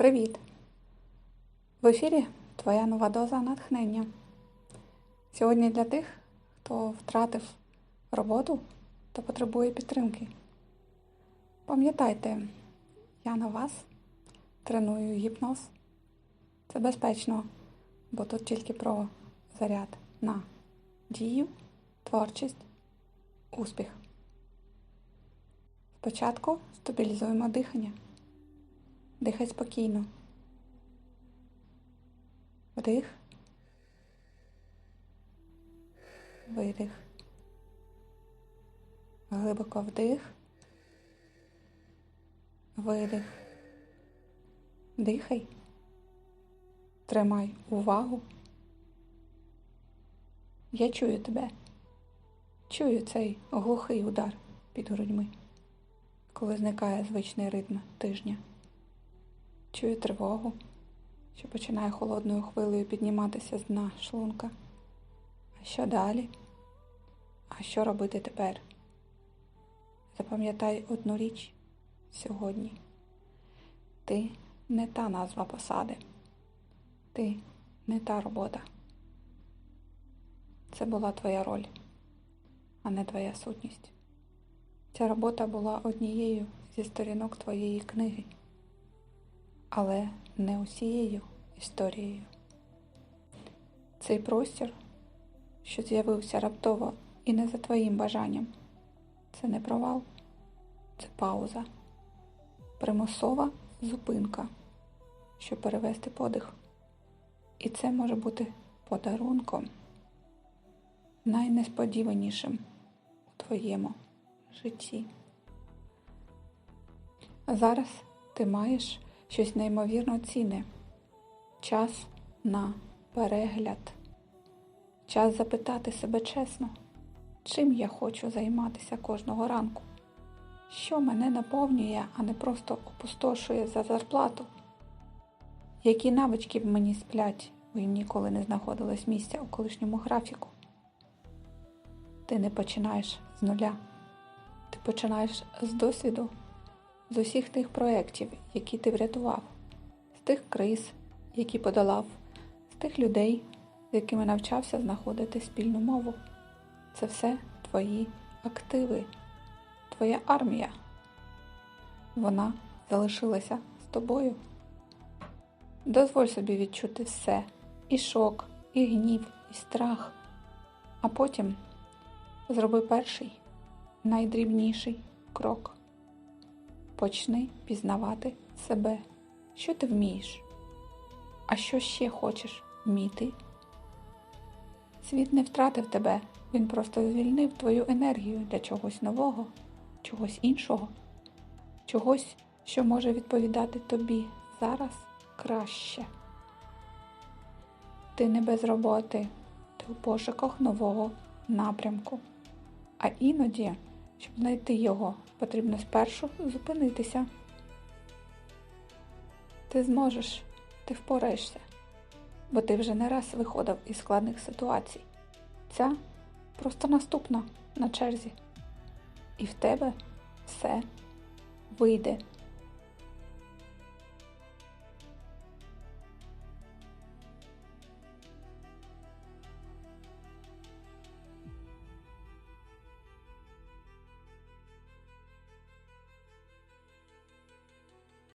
Привіт! В ефірі Твоя нова доза натхнення. Сьогодні для тих, хто втратив роботу та потребує підтримки. Пам'ятайте, я на вас треную гіпноз. Це безпечно, бо тут тільки про заряд на дію, творчість, успіх. Спочатку стабілізуємо дихання. Дихай спокійно. Вдих. Видих. Глибоко вдих. Видих. Дихай. Тримай увагу. Я чую тебе. Чую цей глухий удар під грудьми, коли зникає звичний ритм тижня. Чую тривогу, що починає холодною хвилею підніматися з дна шлунка. А що далі? А що робити тепер? Запам'ятай одну річ сьогодні. Ти не та назва посади. Ти не та робота. Це була твоя роль, а не твоя сутність. Ця робота була однією зі сторінок твоєї книги але не усією історією. Цей простір, що з'явився раптово і не за твоїм бажанням, це не провал, це пауза, примусова зупинка, щоб перевести подих. І це може бути подарунком найнесподіванішим у твоєму житті. Зараз ти маєш щось неймовірно цінне. Час на перегляд. Час запитати себе чесно, чим я хочу займатися кожного ранку, що мене наповнює, а не просто опустошує за зарплату. Які навички в мені сплять, бо їм ніколи не знаходилось місця у колишньому графіку. Ти не починаєш з нуля. Ти починаєш з досвіду з усіх тих проєктів, які ти врятував, з тих криз, які подолав, з тих людей, з якими навчався знаходити спільну мову. Це все твої активи, твоя армія. Вона залишилася з тобою. Дозволь собі відчути все і шок, і гнів, і страх, а потім зроби перший найдрібніший крок. Почни пізнавати себе, що ти вмієш, а що ще хочеш вміти. Світ не втратив тебе, він просто звільнив твою енергію для чогось нового, чогось іншого, чогось, що може відповідати тобі зараз краще. Ти не без роботи, ти у пошуках нового напрямку, а іноді. Щоб знайти його, потрібно спершу зупинитися. Ти зможеш, ти впораєшся, бо ти вже не раз виходив із складних ситуацій. Ця просто наступна на черзі. І в тебе все вийде.